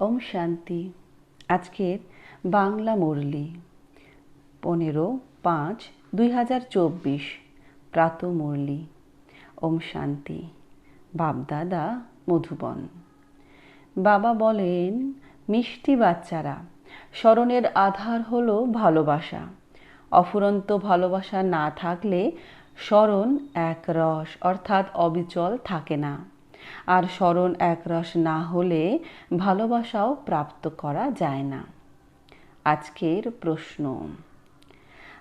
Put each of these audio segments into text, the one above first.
ওম শান্তি। আজকের বাংলা মুরলি। পনেরো পাঁচ দুই হাজার চব্বিশ। প্রাত মুরলি। ওম শান্তি। বাপদাদা মধুবন। বাবা বলেন, মিষ্টি বাচ্চারা, স্মরণের আধার হলো ভালোবাসা। অফুরন্ত ভালোবাসা না থাকলে স্মরণ এক রস, অর্থাৎ অবিচল থাকে না। আর স্মরণ একরস না হলে ভালোবাসাও প্রাপ্ত করা যায় না। আজকের প্রশ্ন,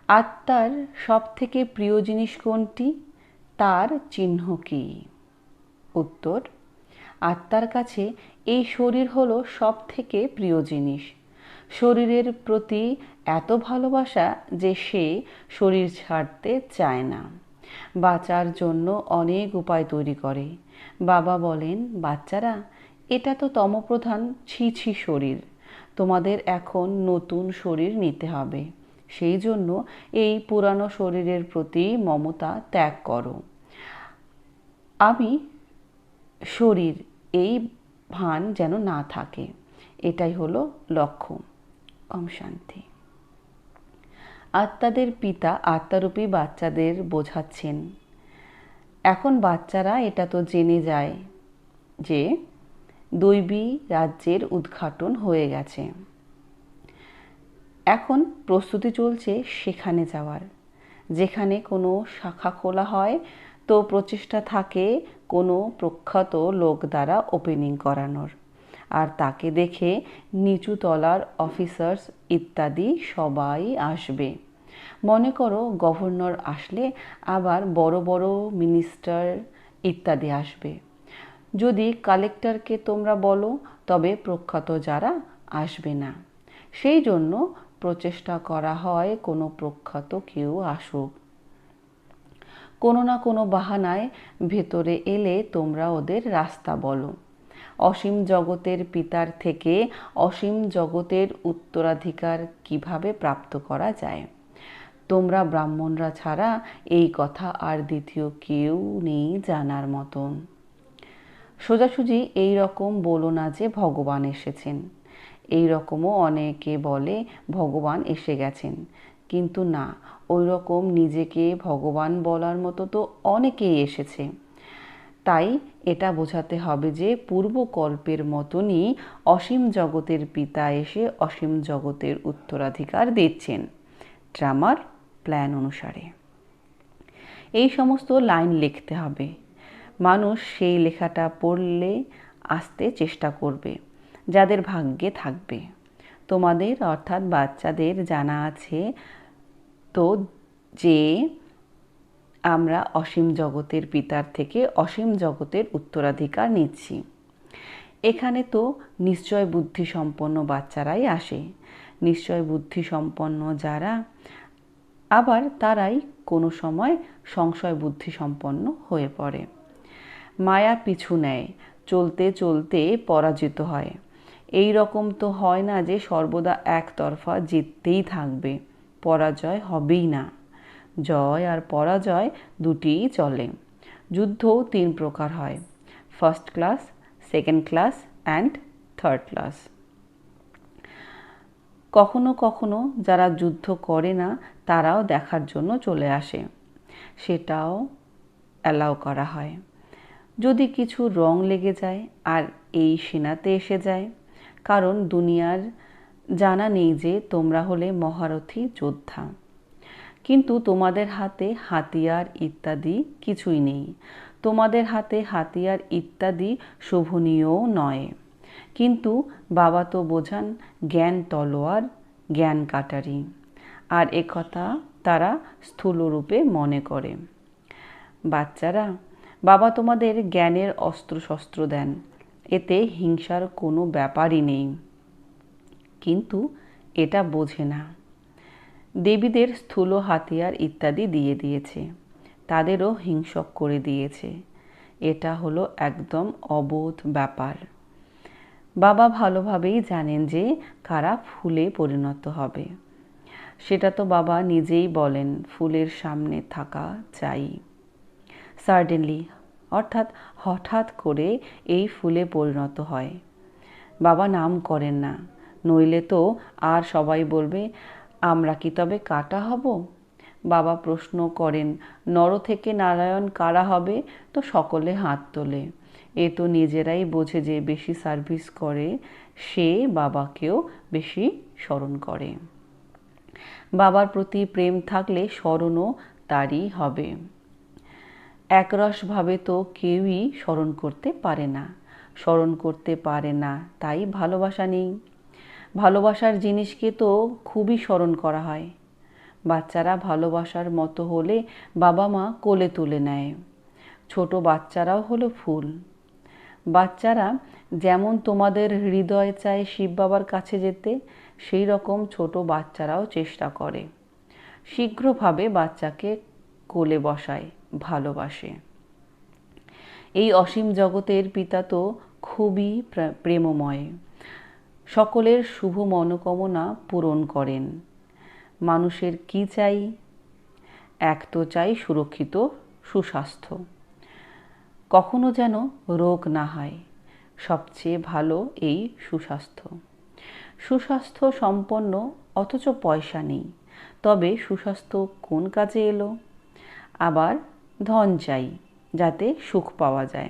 আত্মার সব থেকে প্রিয় জিনিস কোনটি? তার চিহ্ন কি? উত্তর, আত্মার কাছে এই শরীর হলো সব থেকে প্রিয় জিনিস। শরীরের প্রতি এত ভালোবাসা যে সে শরীর ছাড়তে চায় না। বাঁচার জন্য অনেক উপায় তৈরি করে। বাবা বলেন, বাচ্চারা, এটা তো তমপ্রধান ছি শরীর। তোমাদের এখন নতুন শরীর নিতে হবে। সেই জন্য এই পুরানো শরীরের প্রতি মমতা ত্যাগ করো। আমি শরীর, এই ভান যেন না থাকে। এটাই হলো লক্ষ্য। ওম শান্তি। আত্মাদের পিতা আত্মারূপী বাচ্চাদের বোঝাচ্ছেন। এখন বাচ্চারা এটা তো জেনে যায় যে দৈবী রাজ্যের উদ্ঘাটন হয়ে গেছে। এখন প্রস্তুতি চলছে সেখানে যাওয়ার। যেখানে কোনো শাখা খোলা হয়, তো প্রচেষ্টা থাকে কোনো প্রখ্যাত লোক দ্বারা ওপেনিং করানোর। আর তাকে দেখে নিচু তলার অফিসার্স ইত্যাদি সবাই আসবে। মনে করো গভর্নর আসলে আবার বড় বড় মিনিস্টার ইত্যাদি আসবে। যদি কালেক্টরকে তোমরা বলো, তবে প্রখ্যাত যারা আসবে না। সেই জন্য প্রচেষ্টা করা হয় কোনো প্রখ্যাত কেউ আসুক। কোনো না কোনো বাহানায় ভেতরে এলে তোমরা ওদের রাস্তা বলো। অসীম জগতের পিতার থেকে অসীম জগতের উত্তরাধিকার কীভাবে প্রাপ্ত করা যায়? তোমরা ব্রাহ্মণরা ছাড়া এই কথা আর দ্বিতীয় কেউ নেই জানার মতন। সোজাসুজি এই রকম বলো না যে ভগবান এসেছেন। এই রকমও অনেকে বলে ভগবান এসে গেছেন। কিন্তু না, ওই রকম নিজেকে ভগবান বলার মতো তো অনেকেই এসেছে। তাই এটা বোঝাতে হবে যে পূর্বকল্পের মতনই অসীম জগতের পিতা এসে অসীম জগতের উত্তরাধিকার দিচ্ছেন। ড্রামার প্ল্যান অনুসারে। এই সমস্ত লাইন লিখতে হবে। মানুষ সেই লেখাটা পড়লে আসতে চেষ্টা করবে, যাদের ভাগ্যে থাকবে। তোমাদের অর্থাৎ বাচ্চাদের জানা আছে তো যে আমরা অসীম জগতের পিতার থেকে অসীম জগতের উত্তরাধিকার নিচ্ছি। এখানে তো নিশ্চয় বুদ্ধি সম্পন্ন বাচ্চারাই আসে। নিশ্চয় বুদ্ধি সম্পন্ন যারা আবার তারাই কোনো সময় সংশয় বুদ্ধি সম্পন্ন হয়ে পড়ে। মায়া পিছু নেয়, চলতে চলতে পরাজিত হয়। এই রকম তো হয় না যে সর্বদা একতরফা জিততেই থাকবে, পরাজয় হবেই না। জয় আর পরাজয় দুটিই চলে যুদ্ধ তিন প্রকার হয় first class second class and third class কখনো কখনো যারা যুদ্ধ করে না তারাও দেখার জন্য চলে আসে। সেটাও অ্যালাউ করা হয়। যদি কিছু রং লেগে যায় আর এই সেনাতে এসে যায়, কারণ দুনিয়ার জানা নেই যে তোমরা হলে মহারথী যোদ্ধা। কিন্তু তোমাদের হাতে হাতিয়ার ইত্যাদি কিছুই নেই। তোমাদের হাতে হাতিয়ার ইত্যাদি শোভনীয়ও নয়। কিন্তু বাবা তো বোঝান জ্ঞান তলোয়ার, জ্ঞান কাটারি। আর একথা তারা স্থূলরূপে মনে করে। বাচ্চারা, বাবা তোমাদের জ্ঞানের অস্ত্রশস্ত্র দেন, এতে হিংসার কোনো ব্যাপারই নেই। কিন্তু এটা বোঝে না। দেবীদের স্থূল হাতিয়ার ইত্যাদি দিয়ে দিয়েছে, তাদেরও হিংসক করে দিয়েছে। এটা হলো একদম অবোধ ব্যাপার। বাবা ভালোভাবেই জানেন যে কারা ফুলে পরিণত হবে। সেটা তো বাবা নিজেই বলেন, ফুলের সামনে থাকা চাই। সার্ডেনলি অর্থাৎ হঠাৎ করে এই ফুলে পরিণত হয়। বাবা নাম করেন না, নইলে তো আর সবাই বলবে, আমরা কি তবে কাটা হব? বাবা প্রশ্ন করেন, নর থেকে নারায়ণ কারা হবে? তো সকলে হাত তোলে। এ তো নিজেরাই বোঝে যে বেশি সার্ভিস করে, সে বাবাকেও বেশি স্মরণ করে। বাবার প্রতি প্রেম থাকলে স্মরণও তারই হবে। একরসভাবে তো কেউই স্মরণ করতে পারে না। স্মরণ করতে পারে না, তাই ভালোবাসা নেই। ভালোবাসার জিনিসকে তো খুবই স্মরণ করা হয়। বাচ্চারা ভালোবাসার মতো হলে বাবা মা কোলে তুলে নেয়। ছোট বাচ্চারাও হলো ফুল। বাচ্চারা যেমন তোমাদের হৃদয় চায় শিব বাবার কাছে যেতে সেই রকম ছোট বাচ্চারাও চেষ্টা করে। শীঘ্রভাবে বাচ্চাকে কোলে বসায়, ভালোবাসে। এই অসীম জগতের পিতা তো খুবই প্রেমময়। সকলের শুভ মনোকামনা পূরণ করেন। মানুষের কি চাই? এক তো চাই সুরক্ষিত সুস্বাস্থ্য। কখনো যেন রোগ না হয়, সবচেয়ে ভালো এই সুস্বাস্থ্য। সুস্বাস্থ্য সম্পন্ন, অথচ পয়সা নেই। তবে সুস্বাস্থ্য কোন কাজে এলো? আবার ধন চাই, যাতে সুখ পাওয়া যায়।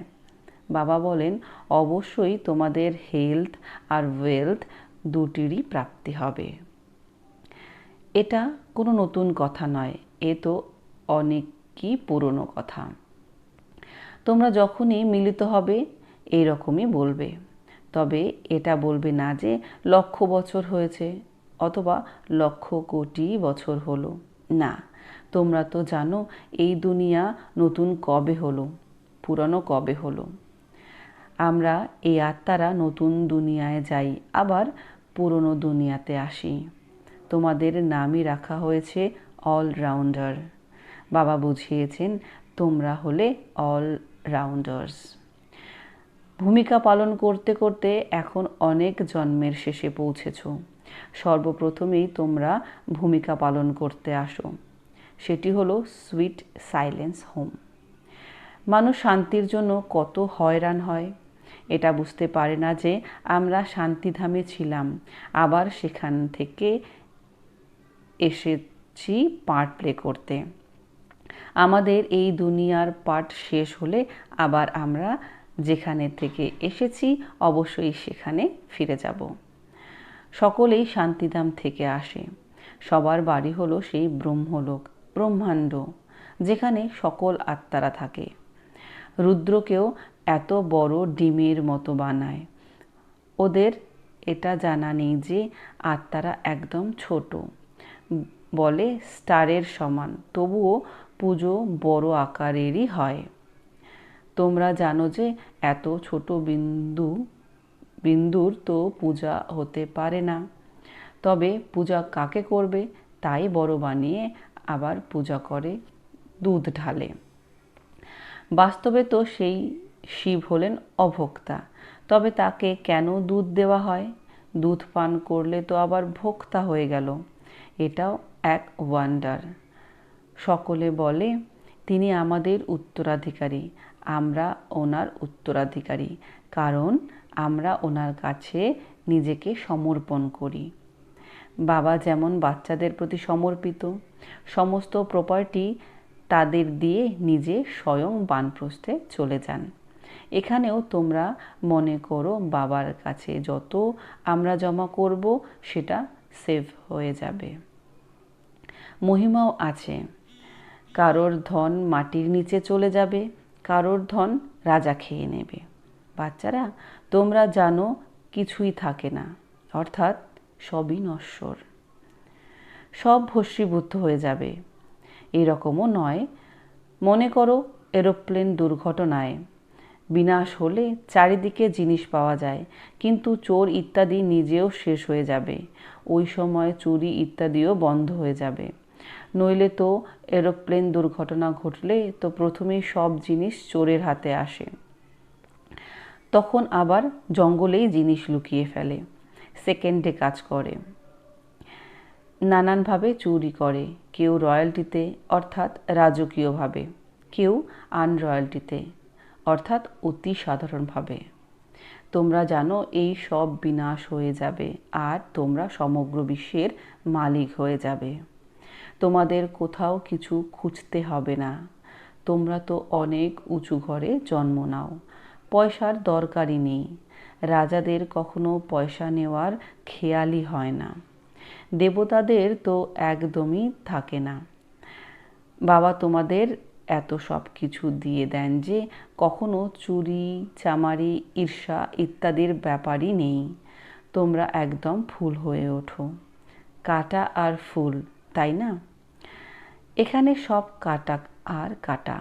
বাবা বলেন, অবশ্যই তোমাদের হেলথ আর ওয়েলথ দুটিরই প্রাপ্তি হবে। এটা কোনো নতুন কথা নয়, এ তো অনেকই পুরনো কথা। তোমরা যখনই মিলিত হবে এই রকমই বলবে। তবে এটা বলবে না যে লক্ষ বছর হয়েছে অথবা লক্ষ কোটি বছর হলো। না, তোমরা তো জানো এই দুনিয়া নতুন কবে হলো, পুরানো কবে হলো। আমরা এই আত্মারা নতুন দুনিয়ায় যাই, আবার পুরনো দুনিয়াতে আসি। তোমাদের নামই রাখা হয়েছে অলরাউন্ডার বাবা বুঝিয়েছেন, তোমরা হলে অল রাউন্ডার্স ভূমিকা পালন করতে করতে এখন অনেক জন্মের শেষে পৌঁছেছ। সর্বপ্রথমেই তোমরা ভূমিকা পালন করতে আসো। সেটি হলো সুইট সাইলেন্স হোম। মানুষ শান্তির জন্য কত হয়রান হয়। এটা বুঝতে পারে না যে আমরা শান্তিধামে ছিলাম, আবার সেখান থেকে এসেছি পার্ট প্লে করতে। আমাদের এই দুনিয়ার পার্ট শেষ হলে আবার আমরা যেখানে থেকে এসেছি, অবশ্যই সেখানে ফিরে যাব। সকলেই শান্তিধাম থেকে আসে। সবার বাড়ি হলো সেই ব্রহ্মলোক, ব্রহ্মাণ্ড, যেখানে সকল আত্মারা থাকে। রুদ্রকেও এত বড় ডিমের মতো বানায়। ওদের এটা জানা নেই যে আত্মারা একদম ছোট। বলে স্টারের সমান, তবুও পুজো বড় আকারেরই হয়। তোমরা জানো যে এত ছোট বিন্দু, বিন্দুর তো পূজা হতে পারে না। তবে পূজা কাকে করবে? তাই বড় বানিয়ে আবার পূজা করে দুধ ঢালে। বাস্তবে তো সেই শিব হলেন অভোক্তা। তবে তাকে কেন দুধ দেওয়া হয়? দুধ পান করলে তো আবার ভোক্তা হয়ে গেল। এটাও এক ওয়ান্ডার সকলে বলে তিনি আমাদের উত্তরাধিকারী, আমরা ওনার উত্তরাধিকারী, কারণ আমরা ওনার কাছে নিজেকে সমর্পণ করি। বাবা যেমন বাচ্চাদের প্রতি সমর্পিত, সমস্ত প্রপার্টি তাদের দিয়ে নিজে স্বয়ং বানপ্রস্থে চলে যান। এখানেও তোমরা মনে করো বাবার কাছে যত আমরা জমা করব, সেটা সেভ হয়ে যাবে। মহিমাও আছে। কারোর ধন মাটির নিচে চলে যাবে, কারোর ধন রাজা খেয়ে নেবে। বাচ্চারা, তোমরা জানো কিছুই থাকে না, অর্থাৎ সবই নশ্বর। সব ভস্মীভূত হয়ে যাবে। এরকমও নয়। মনে করো, এরোপ্লেন দুর্ঘটনায়। বিনাশ হলে চারিদিকে জিনিস পাওয়া যায়, কিন্তু চোর ইত্যাদি নিজেও শেষ হয়ে যাবে। ওই সময় চুরি ইত্যাদিও বন্ধ হয়ে যাবে। নইলে তো এরোপ্লেন দুর্ঘটনা ঘটলে তো প্রথমেই সব জিনিস চোরের হাতে আসে। তখন আবার জঙ্গলেই জিনিস লুকিয়ে ফেলে, সেকেন্ডে কাজ করে। নানানভাবে চুরি করে, কেউ রয়্যালটিতে, অর্থাৎ রাজকীয়ভাবে, কেউ আনরয়্যালটিতে, অর্থাৎ অতি সাধারণভাবে। তোমরা জানো এই সব বিনাশ হয়ে যাবে, আর তোমরা সমগ্র বিশ্বের মালিক হয়ে যাবে। তোমাদের কোথাও কিছু খুঁজতে হবে না। তোমরা তো অনেক উঁচু ঘরে জন্ম নাও। পয়সার দরকারই নেই। রাজাদের কখনো পয়সা নেওয়ার খেয়ালই হয় না। দেবতাদের তো একদমই থাকে না। বাবা তোমাদের এত সব কিছু দিয়ে দেন যে কখনো চুরি, চামারি, ঈর্ষা ইত্যাদির ব্যাপারই নেই। তোমরা একদম ফুল হয়ে ওঠো। কাটা আর ফুল তাই না? এখানে সব কাটা আর কাটা।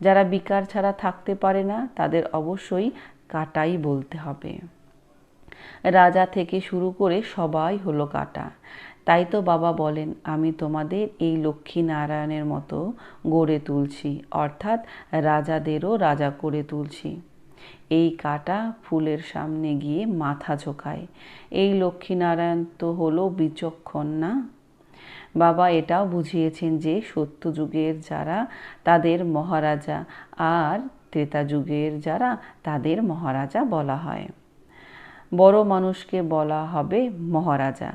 যারা বিকার ছাড়া থাকতে পারে না, তাদের অবশ্যই কাটাই বলতে হবে। রাজা থেকে শুরু করে সবাই হলো কাটা। তাই তো বাবা বলেন, আমি তোমাদের এই লক্ষ্মী নারায়ণের মতো গড়ে তুলছি। অর্থাৎ রাজাদেরও রাজা করে তুলছি। এই কাটা ফুলের সামনে গিয়ে মাথা ঝোঁকায়। এই লক্ষ্মীনারায়ণ তো হলো বিচক্ষণ না? বাবা এটাও বুঝিয়েছেন যে সত্য যুগের যারা, তাদের মহারাজা আর ত্রেতা যুগের যারা, তাদের মহারাজা বলা হয়। বড় মানুষকে বলা হবে মহারাজা।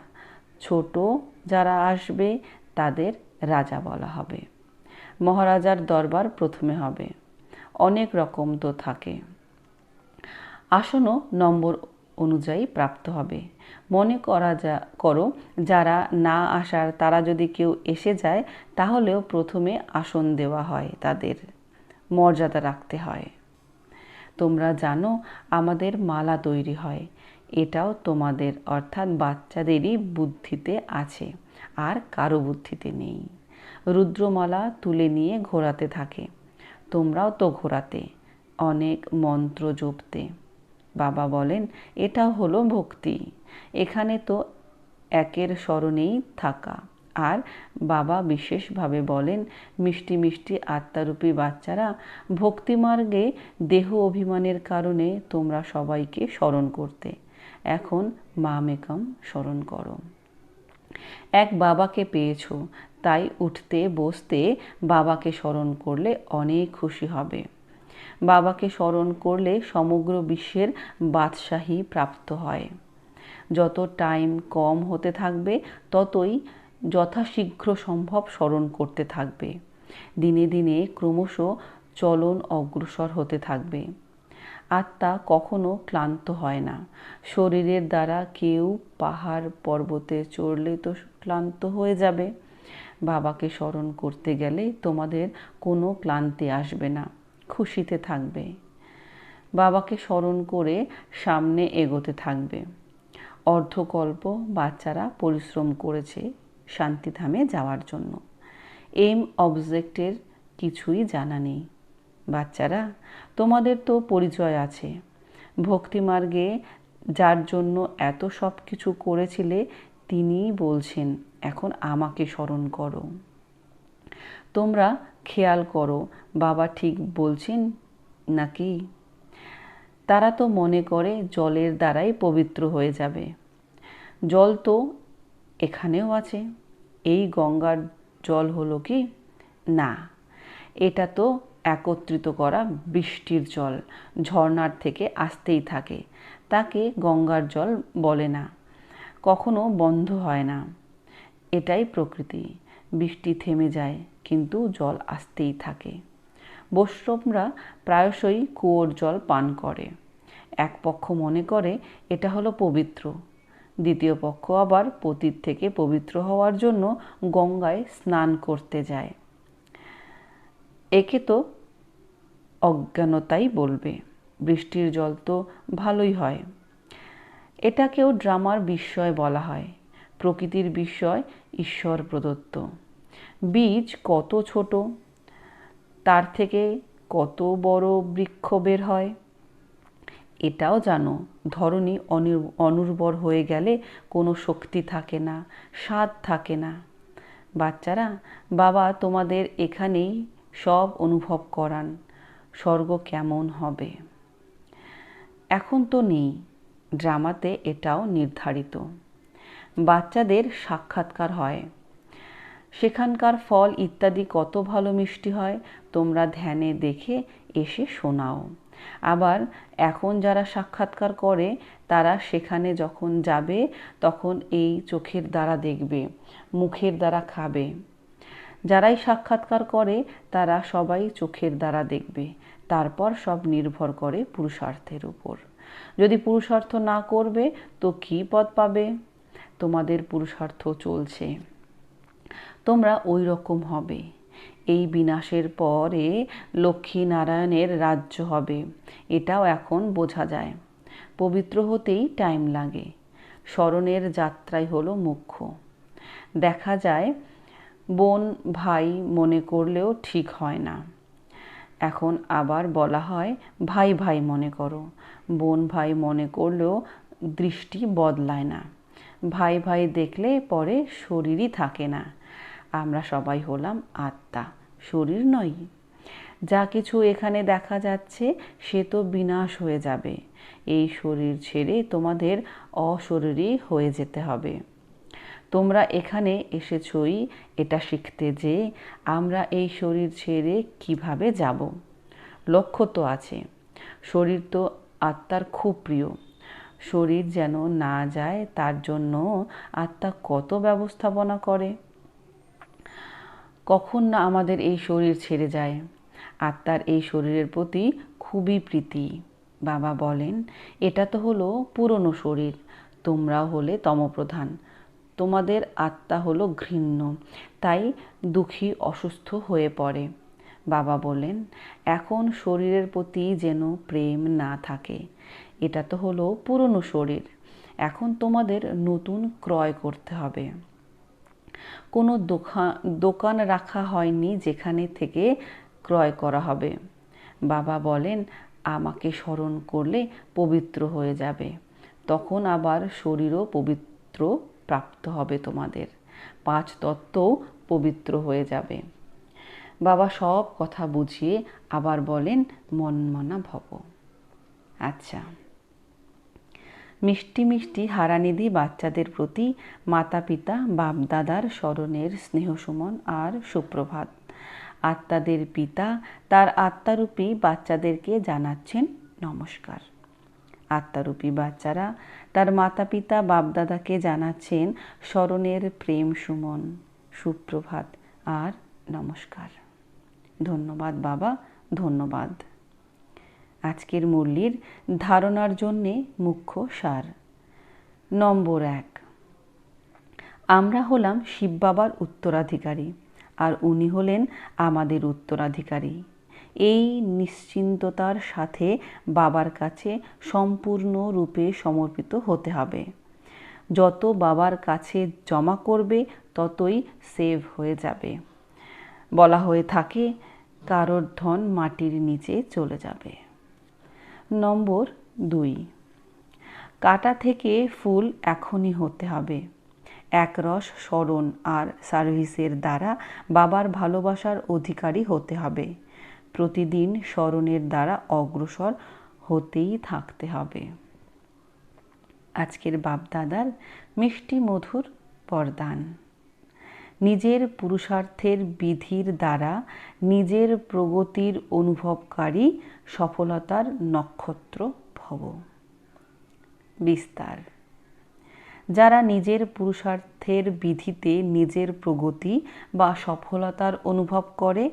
ছোট যারা আসবে, তাদের রাজা বলা হবে। মহারাজার দরবার প্রথমে হবে। অনেক রকম তো থাকে। আসনও নম্বর অনুযায়ী প্রাপ্ত হবে। মনে করা যা, করো, যারা না আসার, তারা যদি কেউ এসে যায়, তাহলেও প্রথমে আসন দেওয়া হয় তাদের। মর্যাদা রাখতে হয়। তোমরা জানো, আমাদের মালা তৈরি হয়। এটাও তোমাদের, অর্থাৎ বাচ্চাদেরই বুদ্ধিতে আছে, আর কারও বুদ্ধিতে নেই। রুদ্রমালা তুলে নিয়ে ঘোরাতে থাকে। তোমরাও তো ঘোরাতে, অনেক মন্ত্র জপতে। বাবা বলেন, এটা হলো ভক্তি। এখানে তো একের স্মরণেই থাকা। আর বাবা বিশেষভাবে বলেন, মিষ্টি মিষ্টি আত্মারূপী বাচ্চারা ভক্তিমার্গে দেহ অভিমানের কারণে তোমরা সবাইকে স্মরণ করতে। এখন মা মেকম স্মরণ করো। এক বাবাকে পেয়েছ, তাই উঠতে বসতে বাবাকে স্মরণ করলে অনেক খুশি হবে। বাবাকে স্মরণ করলে সমগ্র বিশ্বের বাদশাহী প্রাপ্ত হয়। যত টাইম কম হতে থাকবে, ততই যথাশীঘ্র সম্ভব স্মরণ করতে থাকবে। দিনে দিনে ক্রমশ চলন অগ্রসর হতে থাকবে। আত্মা কখনো ক্লান্ত হয় না। শরীরের দ্বারা কেউ পাহাড় পর্বতে চড়লে তো ক্লান্ত হয়ে যাবে। বাবাকে স্মরণ করতে গেলে তোমাদের কোনো ক্লান্তি আসবে না। খুশিতে থাকবে। বাবাকে স্মরণ করে সামনে এগোতে থাকবে। অর্ধকল্প বাচ্চারা পরিশ্রম করেছে শান্তিধামে যাওয়ার জন্য। এম অবজেক্টের কিছুই জানা নেই। বাচ্চারা, তোমাদের তো পরিচয় আছে। ভক্তিমার্গে যার জন্য এত সব কিছু করেছিলে, তিনিই বলছেন, এখন আমাকে স্মরণ করো। তোমরা খেয়াল করো, বাবা ঠিক বলছেন নাকি? তারা তো মনে করে জলের দ্বারাই পবিত্র হয়ে যাবে। জল তো এখানেও আছে। এই গঙ্গার জল হলো কি? না, এটা তো একত্রিত করা বৃষ্টির জল ঝর্নার থেকে আসতেই থাকে। তাকে গঙ্গার জল বলে না। কখনো বন্ধ হয় না। এটাই প্রকৃতি। বৃষ্টি থেমে যায়, কিন্তু জল আসতেই থাকে। বৈষ্ণবরা প্রায়শই কুয়োর জল পান করে। এক পক্ষ মনে করে, এটা হলো পবিত্র। দ্বিতীয় পক্ষ আবার পতীত থেকে পবিত্র হওয়ার জন্য গঙ্গায় স্নান করতে যায়। একে তো অজ্ঞানতাই বলবে। বৃষ্টির জল তো ভালোই হয়। এটাকেও ড্রামার বিস্ময় বলা হয়। প্রকৃতির বিস্ময় ঈশ্বর প্রদত্ত। বীজ কত ছোট? তার থেকে কত বড় বৃক্ষ বের হয়? এটাও জানো ধরনী অনুর্বর হয়ে গেলে কোনো শক্তি থাকে না, স্বাদ থাকে না। বাচ্চারা, বাবা তোমাদের এখানেই সব অনুভব করান, স্বর্গ কেমন হবে? এখন তো নেই, ড্রামাতে এটাও নির্ধারিত। বাচ্চাদের সাক্ষাৎকার হয়। সেখানকার ফল ইত্যাদি কত ভালো মিষ্টি হয়, তোমরা ধ্যানে দেখে এসে শোনাও। আবার এখন যারা সাক্ষাৎকার করে, তারা সেখানে যখন যাবে, তখন এই চোখের দ্বারা দেখবে, মুখের দ্বারা খাবে। যারাই সাক্ষাৎকার করে, তারা সবাই চোখের দ্বারা দেখবে। তারপর সব নির্ভর করে পুরুষার্থের উপর। যদি পুরুষার্থ না করবে, তো কী পদ পাবে? তোমাদের পুরুষার্থ চলছে। তোমরা ওই রকম হবে। এই বিনাশের পরে লক্ষ্মী নারায়ণের রাজ্য হবে। এটাও এখন বোঝা যায়। পবিত্র হতেই টাইম লাগে। স্মরণের যাত্রাই হলো মুখ্য। দেখা যায়, বোন ভাই মনে করলেও ঠিক হয় না। এখন আবার বলা হয়, ভাই ভাই মনে করো। বোন ভাই মনে করলেও দৃষ্টি বদলায় না। ভাই ভাই দেখলে পরে শরীরই থাকে না। আমরা সবাই হলাম আত্মা, শরীর নয়। যা কিছু এখানে দেখা যাচ্ছে, সে তো বিনাশ হয়ে যাবে। এই শরীর ছেড়ে তোমাদের অশরীরই হয়ে যেতে হবে। তোমরা এখানে এসেছই এটা শিখতে যে, আমরা এই শরীর ছেড়ে কীভাবে যাব। লক্ষ্য তো আছে। শরীর তো আত্মার খুব প্রিয়। শরীর যেন না যায়, তার জন্য আত্মা কত ব্যবস্থাপনা করে? কখন না আমাদের এই শরীর ছেড়ে যায়? আত্মার এই শরীরের প্রতি খুবই প্রীতি। বাবা বলেন, এটা তো হলো পুরনো শরীর তোমরা হলে তমপ্রধান। তোমাদের আত্মা হলো ঘৃণ্য, তাই দুঃখী অসুস্থ হয়ে পড়ে। বাবা বলেন, এখন শরীরের প্রতি যেন প্রেম না থাকে এটা তো হলো পুরনো শরীর। এখন তোমাদের নতুন ক্রয় করতে হবে। কোনো দোকান দোকান রাখা হয়নি যেখানে থেকে ক্রয় করা হবে। বাবা বলেন, আমাকে স্মরণ করলে পবিত্র হয়ে যাবে। তখন আবার শরীরও পবিত্র প্রাপ্ত হবে তোমাদের। পাঁচ তত্ত্ব পবিত্র হয়ে যাবে। বাবা সব কথা বুঝিয়ে আবার বলেন, মনমনা ভব। আচ্ছা। মিষ্টি মিষ্টি হারানিধি বাচ্চাদের প্রতি মাতা পিতা বাপদাদার স্মরণের স্নেহসুমন আর সুপ্রভাত। আত্মাদের পিতা, তার আত্মারূপী বাচ্চাদেরকে জানাচ্ছেন নমস্কার। আত্মারূপী বাচ্চারা তার মাতা পিতা বাপদাদাকে জানাচ্ছেন স্মরণের প্রেম সুমন, সুপ্রভাত আর নমস্কার। ধন্যবাদ বাবা, ধন্যবাদ। আজকের মুরলির ধারণার জন্যে মুখ্য সার। নম্বর এক। আমরা হলাম শিব বাবার উত্তরাধিকারী আর উনি হলেন আমাদের উত্তরাধিকারী। এই নিশ্চিন্ততার সাথে বাবার কাছে সম্পূর্ণ রূপে সমর্পিত হতে হবে। যত বাবার কাছে জমা করবে, ততই সেভ হয়ে যাবে। বলা হয়ে থাকে, কারোর ধন মাটির নিচে চলে যাবে। নম্বর দুই। কাটা থেকে ফুল এখনই হতে হবে। একরস স্মরণ আর সার্ভিসের দ্বারা বাবার ভালোবাসার অধিকারী হতে হবে। প্রতিদিন স্মরণের দ্বারা অগ্রসর হতেই থাকতে হবে। আজকের বাপদাদার মিষ্টি মধুর বরদান নিজের পুরুষার্থের বিধির দ্বারা নিজের প্রগতির অনুভবকারী সফলতার নক্ষত্র ভব। বিস্তার। যারা নিজের পুরুষার্থের বিধিতে নিজের প্রগতি বা সফলতার অনুভব করে,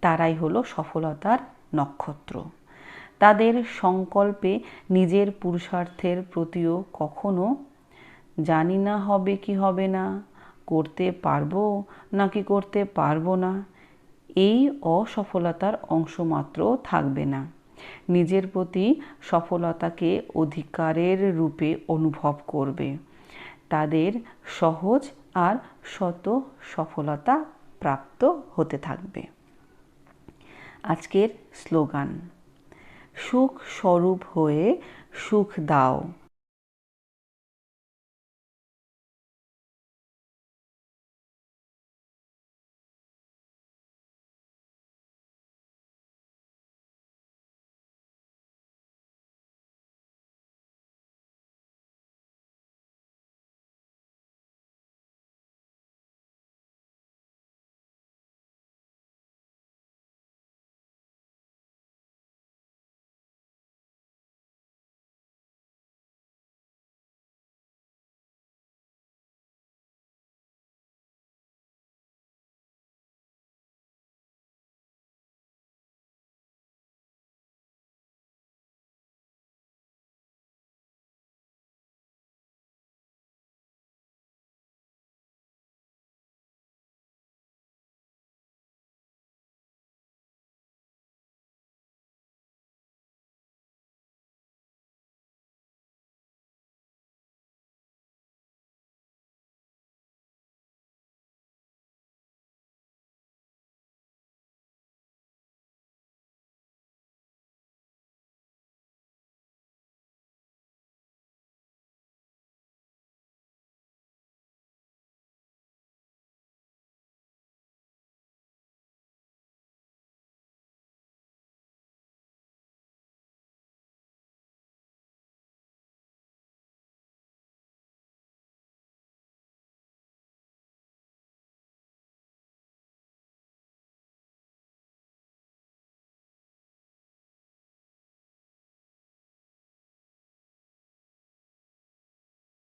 তারাই হলো সফলতার নক্ষত্র। তাদের সংকল্পে নিজের পুরুষার্থের প্রতিও কখনো জানি না হবে কি হবে না করতে পারব নাকি করতে পারব না? এই অসফলতার অংশমাত্র থাকবে না। নিজের প্রতি সফলতাকে অধিকারের রূপে অনুভব করবে। তাদের সহজ আর শত সফলতা প্রাপ্ত হতে থাকবে। আজকের স্লোগান, সুখ স্বরূপ হয়ে সুখ দাও।